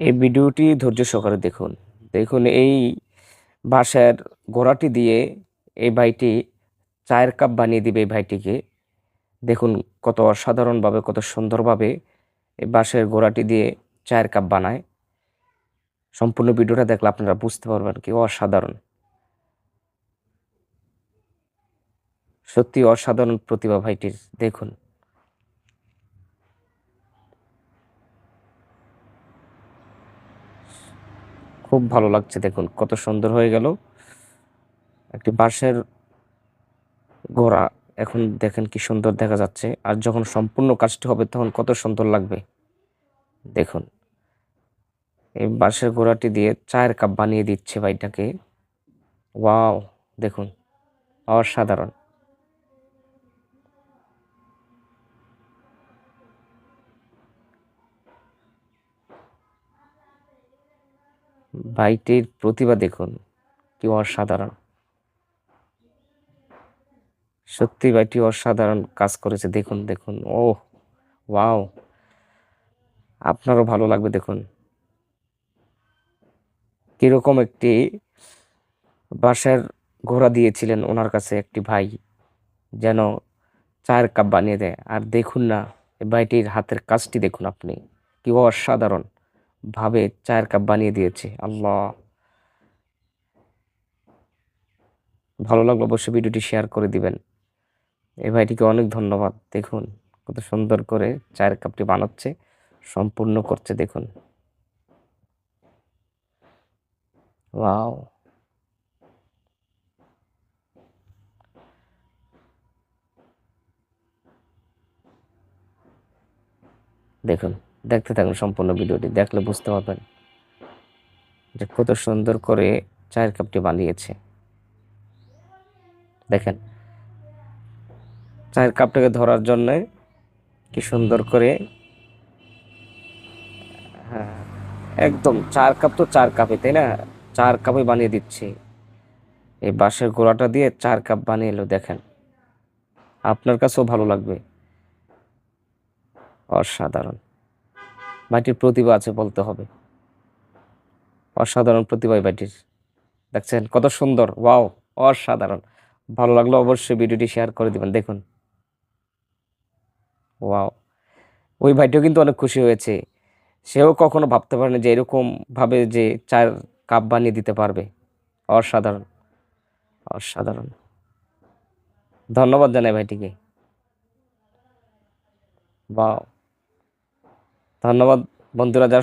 এই ভিডিওটি ধৈর্য সহকারে দেখুন। দেখুন এই বাঁশের গোড়াটি দিয়ে এই ভাইটি চায়ের কাপ বানিয়ে দিবে এই ভাইটিকে। দেখুন কত অসাধারণভাবে, কত সুন্দরভাবে এই বাঁশের গোড়াটি দিয়ে চায়ের কাপ বানায়। সম্পূর্ণ ভিডিওটা দেখলে আপনারা বুঝতে পারবেন কি অসাধারণ। সত্যি অসাধারণ প্রতিভা ভাইটির, দেখুন। খুব ভালো লাগছে, দেখুন, কত সুন্দর হয়ে গেল। একটি বাঁশের গোড়া, এখন দেখেন কি সুন্দর দেখা যাচ্ছে। আর যখন সম্পূর্ণ কাজটি হবে, তখন কত সুন্দর লাগবে। দেখুন, এই বাঁশের গোড়াটি দিয়ে চায়ের কাপ বানিয়ে দিচ্ছে ভাইটাকে। ওয়াও, দেখুন, অসাধারণ। ভাইটির প্রতিভা দেখুন, কি অসাধারণ। সত্যি ভাইটি অসাধারণ কাজ করেছে, দেখুন দেখুন ও ওয়াও, আপনারও ভালো লাগবে দেখুন। কীরকম একটি বাঁশের ঘোড়া দিয়েছিলেন ওনার কাছে একটি ভাই, যেন চায়ের কাপ বানিয়ে দেয়। আর দেখুন না ভাইটির হাতের কাজটি দেখুন আপনি, কি অসাধারণ। ভাবে চায়ের কাপ বানিয়ে দিয়েছে। আল্লাহ। ভালো লাগল অবশ্যই ভিডিওটি শেয়ার করে দিবেন। এই ভাইটিকে অনেক ধন্যবাদ। দেখুন, কত সুন্দর করে চায়ের কাপটি বানাচ্ছে, সম্পূর্ণ করছে, দেখুন। ওয়াও। দেখুন। দেখতে থাকুন সম্পূর্ণ ভিডিওটি, দেখলে বুঝতে পারবেন যে কত সুন্দর করে চায়ের কাপটি বানিয়েছে। দেখেন, চায়ের কাপটাকে ধরার জন্যে কি সুন্দর করে হ্যাঁ একদম চার কাপ তো চার কাপে তাই না? চার কাপে বানিয়ে দিচ্ছে। এই বাঁশের গোড়াটা দিয়ে চার কাপ বানিয়ে এলো, দেখেন। আপনার কাছেও ভালো লাগবে। অসাধারণ। ভাইটির প্রতিভা আছে বলতে হবে। অসাধারণ প্রতিভা ভাইটির দেখছেন, কত সুন্দর, ওয়াও, অসাধারণ। ভালো লাগল অবশ্যই ভিডিওটি শেয়ার করে দিবেন, দেখুন। ওয়াও, ওই ভাইটিও কিন্তু অনেক খুশি হয়েছে। সেও কখনো ভাবতে পারেনি যে এরকম ভাবে যে চার কাপ বানিয়ে দিতে পারবে। অসাধারণ অসাধারণ। ধন্যবাদ জানাই ভাইটিকে। বাও ধন্যবাদ বন্ধুরা যারা